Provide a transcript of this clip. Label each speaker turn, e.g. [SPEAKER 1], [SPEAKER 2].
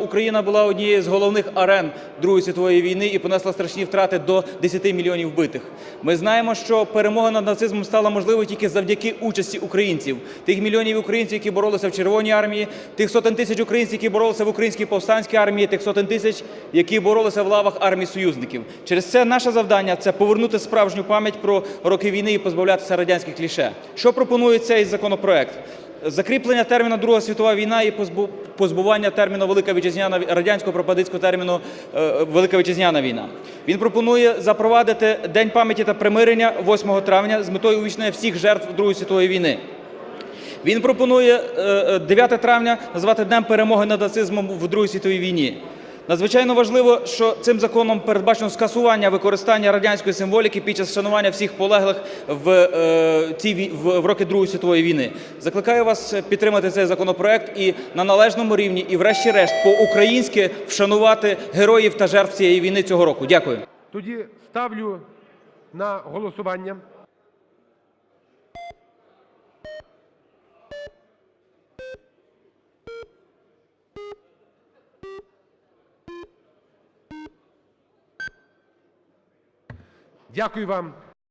[SPEAKER 1] Україна була однією з головних арен Другої світової війни і понесла страшні втрати до 10 мільйонів вбитих. Ми знаємо, що перемога над нацизмом стала можливою тільки завдяки участі українців, тих мільйонів українців, які боролися в Червоній армії, тих сотень тисяч українців, які боролися в українській повстанській армії, тих сотень тисяч, які боролися в лавах армії союзників. Через це наше завдання це повернути справжню пам'ять про роки війни і позбавлятися радянських кліше. Що пропонує цей законопроект? Закріплення терміну Друга світова війна і позбування терміну Велика Вітчизняна радянського пропагандистського терміну е, Велика Вітчизняна війна. Він пропонує запровадити День пам'яті та примирення 8 травня з метою увічнення всіх жертв Другої світової війни. Він пропонує е, е, 9 травня назвати Днем перемоги над нацизмом в Другій світовій війні. Надзвичайно важливо, що цим законом передбачено скасування використання радянської символіки під час вшанування всіх полеглих в, е, вій- в, в роки Другої світової війни. Закликаю вас підтримати цей законопроект і на належному рівні, і врешті-решт по-українськи вшанувати героїв та жертв цієї війни цього року. Дякую.
[SPEAKER 2] Тоді ставлю на голосування. Дякую вам.